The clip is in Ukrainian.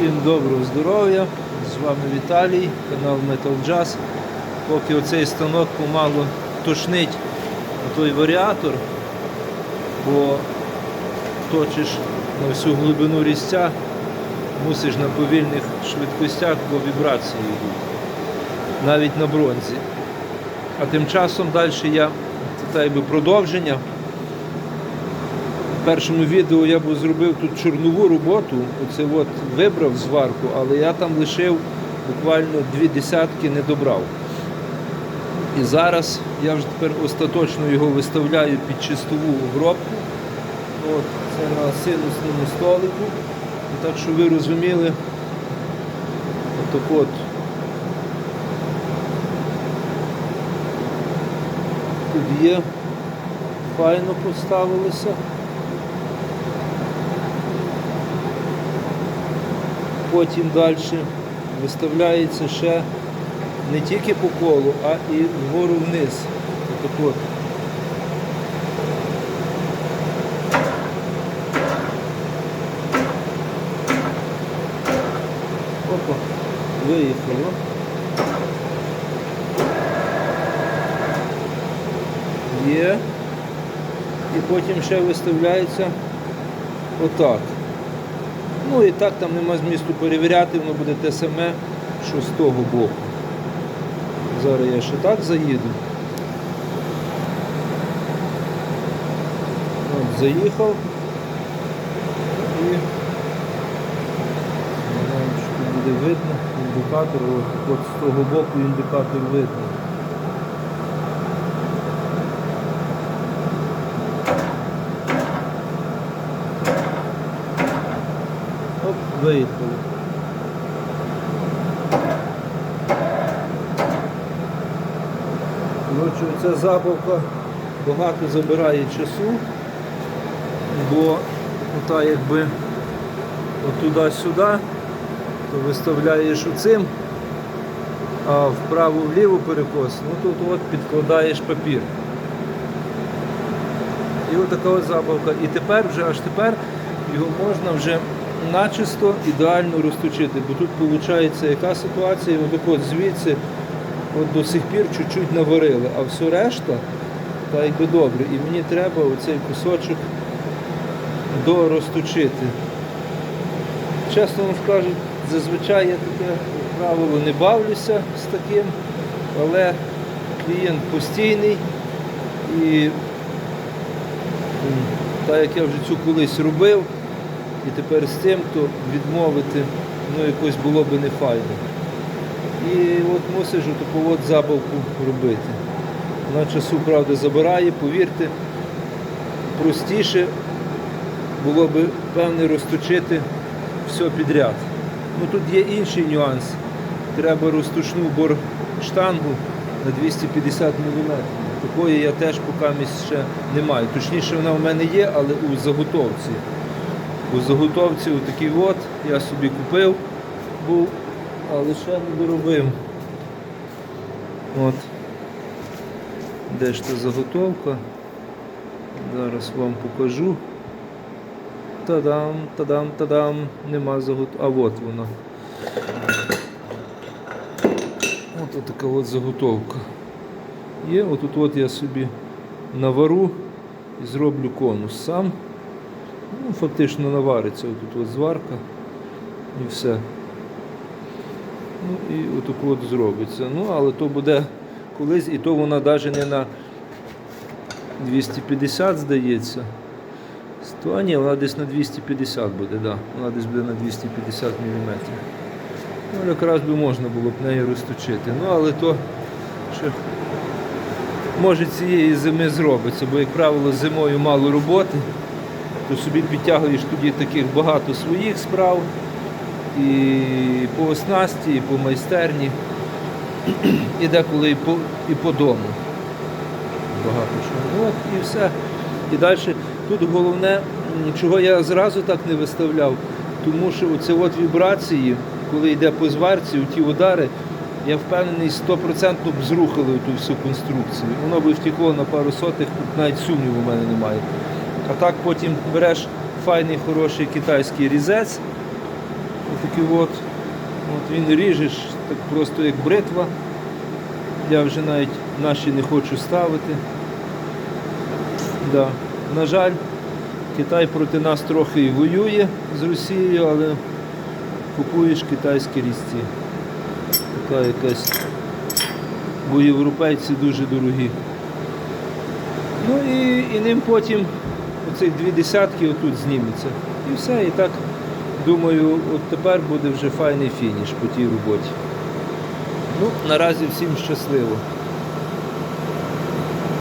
Всім доброго здоров'я! З вами Віталій, канал Metal Jazz. Поки оцей станок помало тошнить той варіатор, бо точиш на всю глибину різця, мусиш на повільних швидкостях, бо вібрації йдуть. Навіть на бронзі. А тим часом далі я це якби продовження. Першому відео я б зробив тут чорнову роботу, оце от вибрав зварку, але я там лишив буквально дві десятки, не добрав. І зараз я вже тепер остаточно його виставляю під чистову обробку. От, це на синусному столику. І так що ви розуміли, отак от. Тут є, файно поставилося. Потім далі виставляється ще не тільки по колу, а і вгору вниз. Отак. Опа, виїхало. Є. І потім ще виставляється отак. Ну і так там нема змісту перевіряти, воно буде те саме, що з того боку. Зараз я ще так заїду. От, заїхав і не знаю, що буде видно, індикатор, от, от з того боку індикатор видно. Виїхали. Коротше, ця забавка багато забирає часу, бо ота якби от туди-сюди, то виставляєш оцим, а вправо-вліво перекос, ну тут от підкладаєш папір. І отака от забавка. І тепер вже аж тепер його можна вже начисто ідеально розточити. Бо тут виходить яка ситуація, отак от звідси от до сих пір чуть-чуть наварили, а все решта так якби добре. І мені треба оцей кусочок дорозточити. Чесно вам скажу, зазвичай я таке правило не бавлюся з таким, але клієнт постійний і так як я вже цю колись робив, і тепер з цим, то відмовити ну, якось було би не файно. І от мусиш таку от забавку робити. Вона часу, правда, забирає, повірте, простіше було би певне розточити все підряд. Ну Тут є інший нюанс. Треба розточну борштангу на 250 мм. Такої я теж поки ще не маю. Точніше, вона в мене є, але у заготовці. У заготовці отакий от я собі купив був, але ще не доробив. От. Де ж та заготовка? Зараз вам покажу. Та-дам, та-дам, та-дам, нема заготовки. А от вона. От така от заготовка. Є, отут от я собі навару і зроблю конус сам. Ну, фактично навариться отут от зварка і все. Ну і отак от зробиться. Ну, але то буде колись, і то вона навіть не на 250, здається. А ні, вона десь на 250 буде, да. Вона десь буде на 250 мм. Ну, якраз би можна було б нею розточити. Ну, але то ще може цієї зими зробиться, бо, як правило, зимою мало роботи, то собі підтягуєш тоді таких багато своїх справ і по оснасті, і по майстерні, і деколи і по, і по дому. Багато чого. От і все. І далі тут головне, чого я зразу так не виставляв, тому що оце от вібрації, коли йде по зварці, ті удари, я впевнений, 100% б зрухали ту всю конструкцію. Воно би втекло на пару сотих, навіть сумніву у мене немає. А так потім береш файний хороший китайський різець, Отакий от. От він ріжеш так просто як бритва. Я вже навіть наші не хочу ставити. Да. На жаль, Китай проти нас трохи і воює з Росією, але купуєш китайські різці. Така якась. Бо європейці дуже дорогі. Ну і, і ним потім оцих дві десятки отут зніметься. І все. І так думаю, от тепер буде вже файний фініш по тій роботі. Ну, наразі всім щасливо.